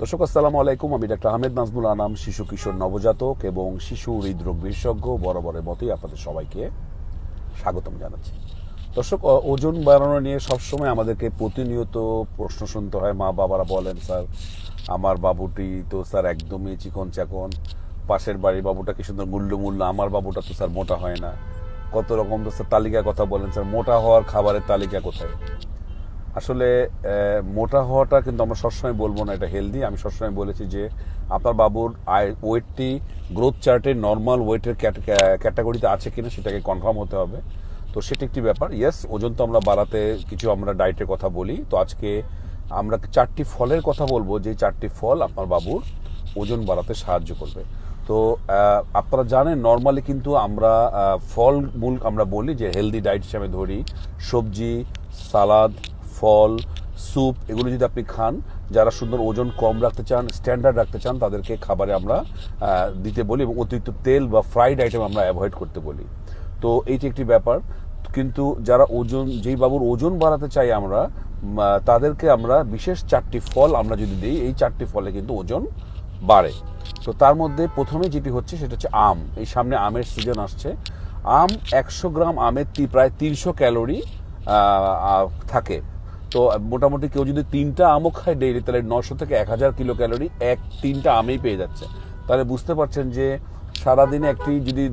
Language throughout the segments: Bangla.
দর্শক, আসসালামু আলাইকুম। আমি ডাক্তার আহমেদ নাজমুল আনাম, শিশু, কিশোর, নবজাতক এবং শিশু হৃদরোগ বিশেষজ্ঞ বরাবরের মতোই আপনাদের সবাইকে স্বাগতম জানাচ্ছি। দর্শক ওজন বাড়ানো নিয়ে সবসময় আমাদেরকে প্রতিনিয়ত প্রশ্ন শুনতে হয়। মা বাবারা বলেন, স্যার, আমার বাবুটি তো, স্যার, একদমই চিকন চাকন। পাশের বাড়ির বাবুটা কি সুন্দর মূল্য মূল্য আমার বাবুটা তো, স্যার, মোটা হয় না। কত রকম তো, স্যার, তালিকার কথা বলেন, স্যার, মোটা হওয়ার খাবারের তালিকা কোথায়? আসলে মোটা হওয়াটা কিন্তু আমরা সবসময় বলব না, এটা হেলদি আমি সবসময় বলেছি যে, আপনার বাবুর আয়, ওয়েটটি গ্রোথ চার্টে নর্মাল ওয়েটের ক্যাটাগরিতে আছে কিনা সেটাকে কনফার্ম হতে হবে। তো সেটা একটি ব্যাপার। ইয়েস ওজন তো আমরা বাড়াতে কিছু আমরা ডায়েটের কথা বলি। তো আজকে আমরা চারটি ফলের কথা বলব, যে চারটি ফল আপনার বাবুর ওজন বাড়াতে সাহায্য করবে। তো আপনারা জানেন নর্মালি কিন্তু আমরা ফল মূল আমরা বলি যে হেলদি ডায়েট হিসাবে ধরি। সবজি, সালাদ ফল, স্যুপ এগুলো যদি আপনি খান, যারা সুন্দর ওজন কম রাখতে চান স্ট্যান্ডার্ড রাখতে চান, তাদেরকে খাবারে আমরা দিতে বলি এবং অতিরিক্ত তেল বা ফ্রাইড আইটেম আমরা অ্যাভয়েড করতে বলি। তো এইটি একটি ব্যাপার। কিন্তু যারা ওজন, যেই বাবুর ওজন বাড়াতে চাই আমরা তাদেরকে আমরা বিশেষ চারটি ফল আমরা যদি দিই, এই চারটি ফলে কিন্তু ওজন বাড়ে। তো তার মধ্যে প্রথমে যেটি হচ্ছে, সেটা হচ্ছে আম। এই সামনে আমের সিজন আসছে। আম একশো গ্রাম আমের প্রায় তিনশো ক্যালোরি থাকে। তো মোটামুটি কেউ যদি তিনটা আমও খায় ডেইলি তাহলে নশো থেকে এক হাজার কিলো ক্যালোরি এক তিনটা আমেই পেয়ে যাচ্ছে। তাহলে বুঝতে পারছেন যে সারাদিনে একটি যদি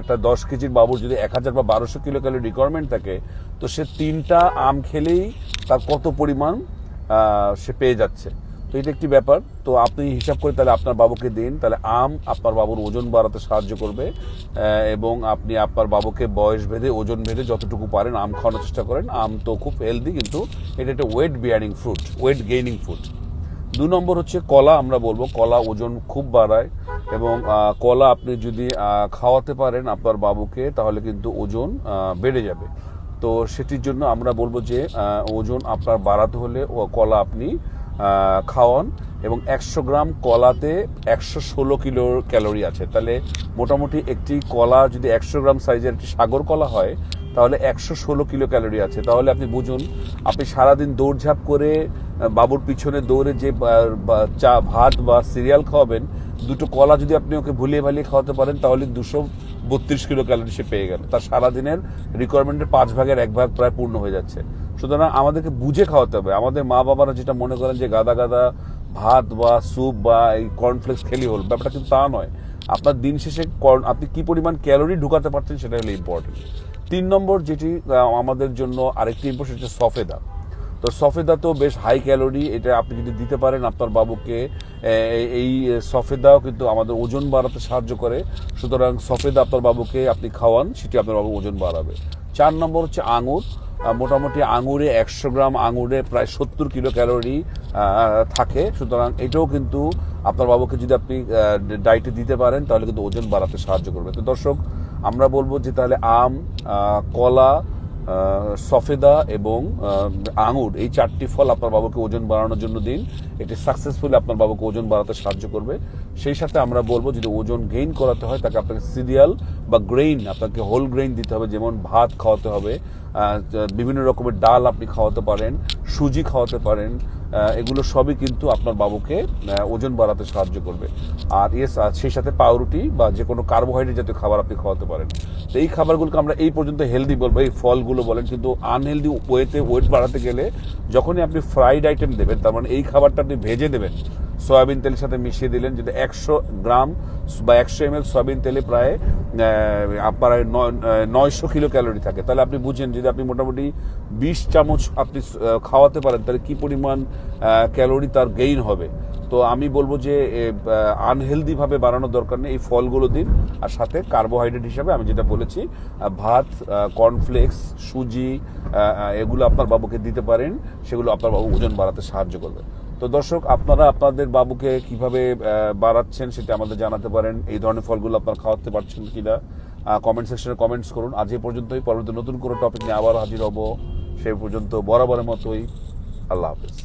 একটা দশ কেজির বাবুর যদি এক হাজার বা বারোশো কিলো ক্যালোরি রিকোয়ারমেন্ট থাকে, তো সে তিনটা আম খেলেই তার কত পরিমাণ সে পেয়ে যাচ্ছে। তো এটা একটি ব্যাপার। তো আপনি হিসাব করে তাহলে আপনার বাবুকে দিন। তাহলে আম আপনার বাবুর ওজন বাড়াতে সাহায্য করবে এবং আপনি আপনার বাবুকে বয়স ভেদে, ওজন ভেদে যতটুকু পারেন আম খাওয়ানোর চেষ্টা করেন। আম তো খুব হেলদি কিন্তু এটা একটা weight bearing fruit weight gaining fruit দু নম্বর হচ্ছে কলা, আমরা বলব। কলা ওজন খুব বাড়ায়, এবং কলা আপনি যদি খাওয়াতে পারেন আপনার বাবুকে, তাহলে কিন্তু ওজন বেড়ে যাবে। তো সেটির জন্য আমরা বলব যে ওজন আপনার বাড়াতে হলে কলা আপনি খাওয়ান এবং একশো গ্রাম কলাতে একশো ষোলো কিলো ক্যালোরি আছে। তাহলে মোটামুটি একটি কলা যদি একশো গ্রাম সাইজের একটি সাগর কলা হয়, তাহলে একশো ষোলো কিলো ক্যালোরি আছে। তাহলে আপনি বুঝুন, আপনি সারাদিন দৌড়ঝাঁপ করে বাবুর পিছনে দৌড়ে যে চা, ভাত বা সিরিয়াল খাওয়াবেন, দুটো কলা যদি আপনি ওকে ভুলিয়ে ভালিয়ে খাওয়াতে পারেন, তাহলে দুশো বত্রিশ কিলো ক্যালোরি সে পেয়ে গেল। তার সারাদিনের রিকোয়ারমেন্টের পাঁচ ভাগের এক ভাগ প্রায় পূর্ণ হয়ে যাচ্ছে। সুতরাং আমাদেরকে বুঝে খাওয়াতে হবে। আমাদের মা বাবারা যেটা মনে করেন যে গাদা গাদা ভাত বা স্যুপ বা এই কর্নফ্লেক্স খেলি হল, ব্যাপারটা কিন্তু তা নয়। আপনার দিন শেষে আপনি কি পরিমাণ ক্যালোরি ঢুকাতে পারছেন সেটা হলো ইম্পর্টেন্ট তিন নম্বর যেটি আমাদের জন্য আরেকটি ইম্পর্টেন্ট হচ্ছে সফেদা। তো সফেদা তো বেশ হাই ক্যালোরি এটা আপনি যদি দিতে পারেন আপনার বাবুকে এই সফেদাও কিন্তু আমাদের ওজন বাড়াতে সাহায্য করে। সুতরাং সফেদা আপনার বাবুকে আপনি খাওয়ান, সেটি আপনার বাবু ওজন বাড়াবে। চার নম্বর হচ্ছে আঙুর। মোটামুটি আঙুরে একশো গ্রাম, আঙুরে প্রায় সত্তর কিলো ক্যালোরি থাকে। সুতরাং এটাও কিন্তু আপনার বাবুকে যদি আপনি ডায়েটে দিতে পারেন, তাহলে কিন্তু ওজন বাড়াতে সাহায্য করবে। তো দর্শক, আমরা বলব যে তাহলে আম কলা সফেদা এবং আঙুর, এই চারটি ফল আপনার বাবুকে ওজন বাড়ানোর জন্য দিন। এটি সাকসেসফুলি আপনার বাবুকে ওজন বাড়াতে সাহায্য করবে। সেই সাথে আমরা বলব, যদি ওজন গেইন করাতে হয়, তাকে আপনাকে সিরিয়াল বা গ্রেইন আপনাকে হোল গ্রেইন দিতে হবে, যেমন ভাত খাওয়াতে হবে বিভিন্ন রকমের ডাল আপনি খাওয়াতে পারেন, সুজি খাওয়াতে পারেন এগুলো সবই কিন্তু আপনার বাবুকে ওজন বাড়াতে সাহায্য করবে। আর ইয়েস সেই সাথে পাউরুটি বা যে কোনো কার্বোহাইড্রেট জাতীয় খাবার আপনি খাওয়াতে পারেন। তো এই খাবারগুলোকে আমরা এই পর্যন্ত হেলদি বলব, এই ফলগুলো বলেন, কিন্তু আনহেলদি ওয়েতে ওয়েট বাড়াতে গেলে যখনই আপনি ফ্রাইড আইটেম দেবেন, তার মানে এই খাবারটা আপনি ভেজে দেবেন, সয়াবিন তেলের সাথে মিশিয়ে দিলেন যেটা একশো গ্রাম বা একশো এম এল সয়াবিন তেলে প্রায় আপনার নয়শো কিলো ক্যালোরি থাকে। তাহলে আপনি বুঝেন, যদি আপনি মোটামুটি বিশ চামচ আপনি খাওয়াতে পারেন, তাহলে কি পরিমাণ ক্যালোরি তার গেইন হবে? তো আমি বলব যে আনহেলদি ভাবে বাড়ানোর দরকার নেই। এই ফলগুলো দিন, আর সাথে কার্বোহাইড্রেট হিসাবে আমি যেটা বলেছি ভাত কর্নফ্লেক্স সুজি এগুলো আপনার বাবুকে দিতে পারেন, সেগুলো আপনার বাবু ওজন বাড়াতে সাহায্য করবে। তো দর্শক, আপনারা আপনাদের বাবুকে কীভাবে বাড়াচ্ছেন সেটা আমাদের জানাতে পারেন। এই ধরনের ফলগুলো আপনার খাওয়াতে পারছেন কিনা কমেন্ট সেকশনে কমেন্টস করুন। আজ এই পর্যন্তই, পরবর্তী নতুন কোনো টপিক নিয়ে আবার হাজির হব। সেই পর্যন্ত বরাবরের মতোই, আল্লাহ হাফেজ।